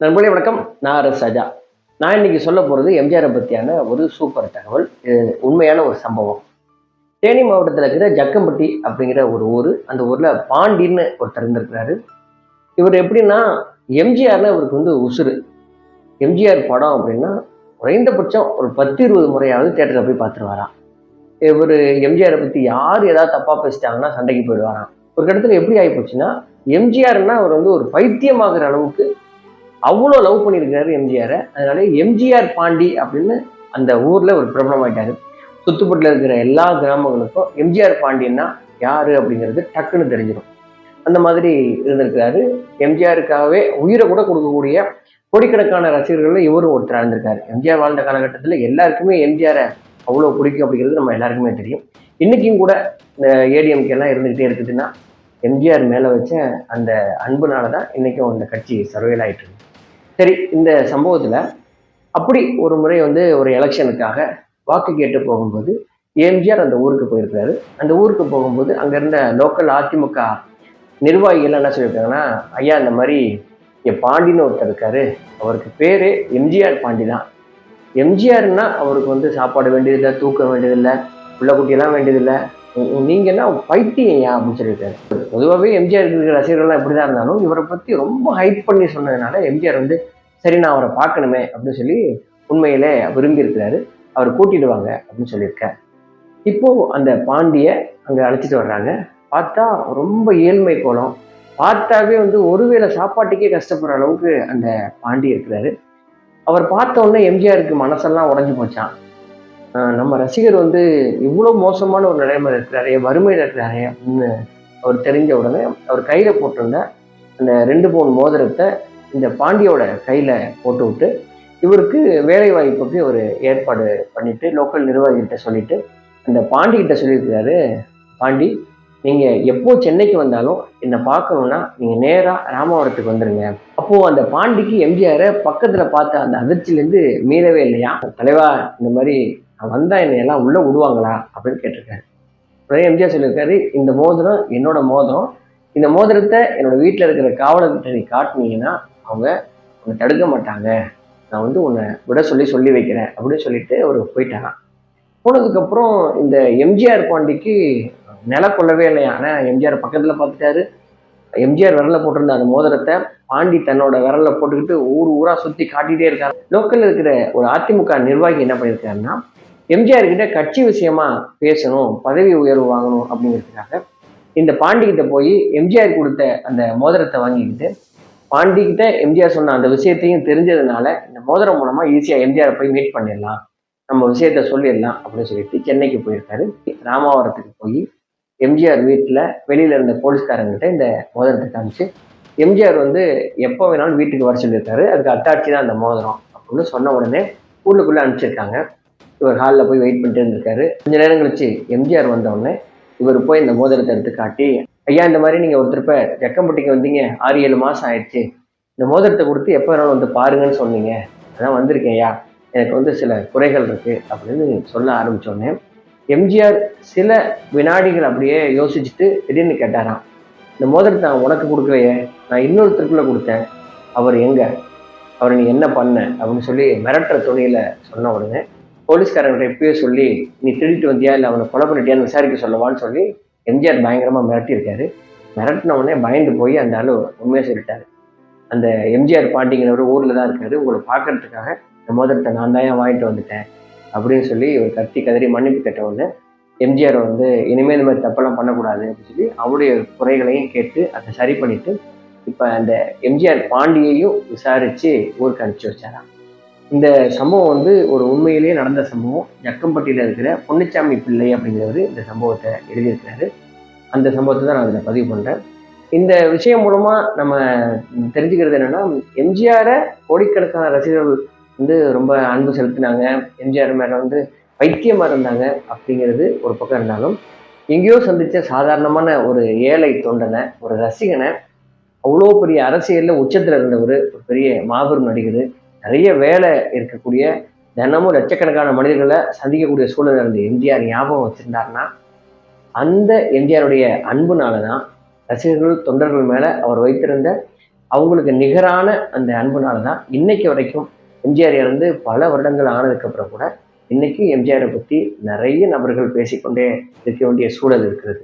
நண்பர்களே வணக்கம். நான் ஆர் நான் இன்னைக்கு சொல்ல போகிறது எம்ஜிஆரை பற்றியான ஒரு சூப்பர் தகவல் உண்மையான ஒரு சம்பவம். தேனி மாவட்டத்தில் இருக்கிற ஜக்கம்பட்டி அப்படிங்கிற ஒரு ஊர் அந்த ஊரில் பாண்டின்னு ஒருத்தர் இருந்திருக்கிறாரு. இவர் எப்படின்னா எம்ஜிஆர்னா இவருக்கு வந்து உசுறு. எம்ஜிஆர் படம் அப்படின்னா குறைந்தபட்சம் ஒரு பத்து இருபது முறையாவது தேட்டரில் போய் பார்த்துருவாராம். இவர் எம்ஜிஆரை பற்றி யார் ஏதாவது தப்பாக பேசிட்டாங்கன்னா சண்டைக்கு போயிடுவாராம். ஒரு கட்டத்தில் எப்படி ஆகி போச்சுன்னா எம்ஜிஆர்னா அவர் வந்து ஒரு பைத்தியமாகிற அளவுக்கு அவ்வளோ லவ் பண்ணியிருக்காரு எம்ஜிஆரை. அதனால எம்ஜிஆர் பாண்டி அப்படின்னு அந்த ஊரில் ஒரு பிரபலமாயிட்டாரு. சுத்துப்பட்டில் இருக்கிற எல்லா கிராமங்களுக்கும் எம்ஜிஆர் பாண்டியன்னா யார் அப்படிங்கிறது டக்குன்னு தெரிஞ்சிடும். அந்த மாதிரி இருந்திருக்கிறாரு. எம்ஜிஆருக்காகவே உயிரை கூட கொடுக்கக்கூடிய கோடிக்கணக்கான ரசிகர்களில் இவரும் ஒருத்தர் இருந்திருக்காரு. எம்ஜிஆர் வாழ்ந்த காலகட்டத்தில் எல்லாருக்குமே எம்ஜிஆரை அவ்வளோ பிடிக்கும் அப்படிங்கிறது நம்ம எல்லாருக்குமே தெரியும். இன்றைக்கும் கூட இந்த ஏடிஎம்கே எல்லாம் இருந்துக்கிட்டே இருக்குதுன்னா எம்ஜிஆர் மேலே வச்ச அந்த அன்புனால தான் இன்றைக்கும் அந்த கட்சி சர்வேல் ஆகிட்டு இருக்கு. சரி இந்த சம்பவத்தில் அப்படி ஒரு முறை வந்து ஒரு எலெக்ஷனுக்காக வாக்கு கேட்டு போகும்போது எம்ஜிஆர் அந்த ஊருக்கு போயிருக்காரு. அந்த ஊருக்கு போகும்போது அங்கே இருந்த லோக்கல் அதிமுக நிர்வாகிகள் என்ன சொல்லியிருக்காங்கன்னா ஐயா இந்த மாதிரி என் பாண்டின்னு ஒருத்தர் இருக்காரு. அவருக்கு பேர் எம்ஜிஆர் பாண்டி தான் எம்ஜிஆர்னா அவருக்கு வந்து சாப்பாடு வேண்டியதில்லை தூக்க வேண்டியதில்லை பிள்ளைக்குட்டியெல்லாம் குட்டியெல்லாம் வேண்டியதில்லை நீங்க என்ன பைத்தியம்யா அப்படின்னு சொல்லியிருக்காரு பொதுவாகவே எம்ஜிஆர் இருக்கிற ரசிகர்கள்லாம் எப்படி தான் இருந்தாலும் இவரை பற்றி ரொம்ப ஹைப் பண்ணி சொன்னதுனால எம்ஜிஆர் வந்து சரி நான் அவரை பார்க்கணுமே அப்படின்னு சொல்லி உண்மையிலே விரும்பி இருக்கிறாரு அவர் கூட்டிட்டு வாங்க அப்படின்னு சொல்லியிருக்கார். இப்போ அந்த பாண்டிய அங்கே அழைச்சிட்டு வர்றாங்க. பார்த்தா ரொம்ப ஏழ்மை கோலம். பார்த்தாவே வந்து ஒருவேளை சாப்பாட்டுக்கே கஷ்டப்படுற அளவுக்கு அந்த பாண்டி இருக்கிறாரு. அவர் பார்த்த உடனே எம்ஜிஆருக்கு மனசெல்லாம் உடஞ்சி போச்சான் நம்ம ரசிகர் வந்து இவ்வளோ மோசமான ஒரு நிலைமை இருக்கிறாரே வறுமையில் இருக்கிறாரேன்னு அப்படின்னு அவர் தெரிஞ்ச உடனே அவர் கையில் போட்டிருந்த அந்த ரெண்டு பவுன் மோதிரத்தை இந்த பாண்டியோட கையில் போட்டு விட்டு இவருக்கு வேலை வாய்ப்புக்கு ஒரு ஏற்பாடு பண்ணிட்டு லோக்கல் நிர்வாகிகிட்ட சொல்லிட்டு அந்த பாண்டிகிட்ட சொல்லியிருக்கிறாரு பாண்டி நீங்கள் எப்போ சென்னைக்கு வந்தாலும் என்னை பார்க்கணுன்னா நீங்கள் நேராக ராமவரத்துக்கு வந்துடுங்க அப்போது அந்த பாண்டிக்கு எம்ஜிஆரை பக்கத்தில் பார்த்த அந்த அதிர்ச்சியிலேருந்து மீளவே இல்லையா? தலைவா இந்த மாதிரி நான் வந்தால் என்னை எல்லாம் உள்ளே விடுவாங்களா அப்படின்னு கேட்டிருக்காரு. உடனே எம்ஜிஆர் சொல்லியிருக்காரு இந்த மோதிரம் என்னோட மோதிரம். இந்த மோதிரத்தை என்னோட வீட்டில் இருக்கிற காவலர்கிட்ட நீ காட்டினீங்கன்னா அவங்க உன்னை தடுக்க மாட்டாங்க. நான் வந்து உன்னை விட சொல்லி சொல்லி வைக்கிறேன் அப்படின்னு சொல்லிட்டு அவர் போயிட்டாராம். போனதுக்கப்புறம் இந்த எம்ஜிஆர் பாண்டிக்கு நில கொள்ளவே இல்லையா? ஆனால் எம்ஜிஆர் பக்கத்தில் பார்த்துட்டாரு எம்ஜிஆர் விரலில் போட்டிருந்த அந்த மோதிரத்தை. பாண்டி தன்னோட விரலில் போட்டுக்கிட்டு ஊர் ஊராக சுற்றி காட்டிகிட்டே இருக்காரு. லோக்கலில் இருக்கிற ஒரு அதிமுக நிர்வாகி என்ன பண்ணியிருக்காருன்னா எம்ஜிஆர் கிட்ட கட்சி விஷயமா பேசணும் பதவி உயர்வு வாங்கணும் அப்படிங்கிறதுக்காக இந்த பாண்டிகிட்ட போய் எம்ஜிஆர் கொடுத்த அந்த மோதிரத்தை வாங்கிக்கிட்டு பாண்டிகிட்ட எம்ஜிஆர் சொன்ன அந்த விஷயத்தையும் தெரிஞ்சதுனால இந்த மோதிரம் மூலமா ஈஸியாக எம்ஜிஆர் போய் மீட் பண்ணிடலாம் நம்ம விஷயத்த சொல்லிடலாம் அப்படின்னு சொல்லிட்டு சென்னைக்கு போயிருக்காரு. ராமாவரத்துக்கு போய் எம்ஜிஆர் வீட்டில் வெளியில இருந்த போலீஸ்காரங்கிட்ட இந்த மோதிரத்தை காமிச்சு எம்ஜிஆர் வந்து எப்போ வேணாலும் வீட்டுக்கு வர சொல்லியிருக்காரு அதுக்கு அத்தாட்சி தான் அந்த மோதிரம் அப்படின்னு சொன்ன உடனே ஊருக்குள்ளே அனுப்பிச்சிருக்காங்க. இவர் ஹாலில் போய் வெயிட் பண்ணிட்டு இருந்திருக்காரு. கொஞ்ச நேரம் கழிச்சு எம்ஜிஆர் வந்தவுடனே இவர் போய் இந்த மோதிரத்தை எடுத்து காட்டி ஐயா இந்த மாதிரி நீங்கள் ஒருத்தர் இப்போ ஜக்கம்பட்டிக்கு வந்தீங்க. ஆறு ஏழு மாதம் ஆயிடுச்சு. இந்த மோதிரத்தை கொடுத்து எப்போ வேணாலும் வந்து பாருங்கன்னு சொன்னீங்க. அதான் வந்திருக்கேன் ஐயா. எனக்கு வந்து சில குறைகள் இருக்குது அப்படின்னு சொல்ல ஆரம்பித்தோடனே எம்ஜிஆர் சில வினாடிகள் அப்படியே யோசிச்சுட்டு திடீர்னு கேட்டாராம் இந்த மோதிரத்தை நான் உனக்கு கொடுக்கலையே. நான் இன்னொருத்தருக்குள்ளே கொடுத்தேன். அவர் எங்க? அவரை நீ என்ன பண்ண? அப்படின்னு சொல்லி மிரட்டுற துணியில் சொன்ன உடனே போலீஸ்காரங்கிட்ட எப்பயே சொல்லி நீ திருடிட்டு வந்தியா? இல்லை அவனை கொலை பண்ணிட்டியான்னு விசாரிக்க சொல்லவான்னு சொல்லி எம்ஜிஆர் பயங்கரமாக மிரட்டியிருக்காரு. மிரட்டின உடனே பயந்து போய் அந்த ஆள் உண்மையை சொல்லிட்டாரு. அந்த எம்ஜிஆர் பாண்டிங்கிறவர் ஊரில் தான் இருக்காரு. உங்களை பார்க்கறதுக்காக இந்த மோதிரத்தை நான் தான் ஏன் வாங்கிட்டு வந்துட்டேன்? அப்படின்னு சொல்லி இவர் கத்தி கதறி மன்னிப்பு கேட்டவுடனே எம்ஜிஆர் வந்து இனிமேல் இந்த மாதிரி தப்பெல்லாம் பண்ணக்கூடாது அப்படின்னு சொல்லி அவருடைய குறைகளையும் கேட்டு அதை சரி பண்ணிட்டு இப்போ அந்த எம்ஜிஆர் பாண்டியையும் விசாரித்து ஊருக்கு அனுப்பிச்சி வச்சாராம். இந்த சம்பவம் வந்து ஒரு உண்மையிலேயே நடந்த சம்பவம். ஜக்கம்பட்டியில் இருக்கிற பொன்னிச்சாமி பிள்ளை அப்படிங்கிறவர் இந்த சம்பவத்தை எழுதியிருக்கிறாரு. அந்த சம்பவத்தை தான் நான் அதில் பதிவு பண்ணுறேன் இந்த விஷயம் மூலமாக நம்ம தெரிஞ்சுக்கிறது என்னென்னா எம்ஜிஆரை கோடிக்கணக்கான ரசிகர்கள் வந்து ரொம்ப அன்பு செலுத்தினாங்க. எம்ஜிஆர் மேலே வந்து பைத்தியமாக இருந்தாங்க அப்படிங்கிறது ஒரு பக்கம் இருந்தாலும் எங்கேயோ சந்தித்த சாதாரணமான ஒரு ஏழை தொண்டனை ஒரு ரசிகனை அவ்வளோ பெரிய அரசியலில் உச்சத்தில் இருந்தவர் ஒரு பெரிய மாபெரும் நடிகர் நிறைய வேலை இருக்கக்கூடிய தினமும் லட்சக்கணக்கான மனிதர்களை சந்திக்கக்கூடிய சூழல் இருந்த எம்ஜிஆர் ஞாபகம் வச்சுருந்தாருன்னா அந்த எம்ஜிஆருடைய அன்புனால தான் ரசிகர்கள் தொண்டர்கள் மேலே அவர் வைத்திருந்த அவங்களுக்கு நிகரான அந்த அன்புனால தான் இன்னைக்கு வரைக்கும் எம்ஜிஆர் இறந்து பல வருடங்கள் ஆனதுக்கப்புறம் கூட இன்னைக்கு எம்ஜிஆரை பற்றி நிறைய நபர்கள் பேசிக்கொண்டே இருக்க வேண்டிய சூழல் இருக்கிறது.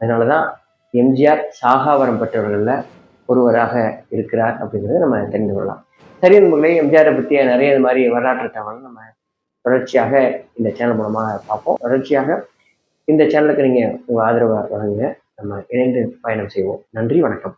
அதனால தான் எம்ஜிஆர் சாகாவரம் பெற்றவர்களில் ஒருவராக இருக்கிறார் அப்படிங்கிறத நம்ம தெரிந்து கொள்ளலாம். சரி நண்பர்களே எம்ஜிஆரை பற்றிய நிறைய இது மாதிரி வரலாற்று தகவல் நம்ம தொடர்ச்சியாக இந்த சேனல் மூலமாக பார்ப்போம். தொடர்ச்சியாக இந்த சேனலுக்கு நீங்கள் உங்கள் ஆதரவை வழங்குங்க. நம்ம இணைந்து பயணம் செய்வோம். நன்றி வணக்கம்.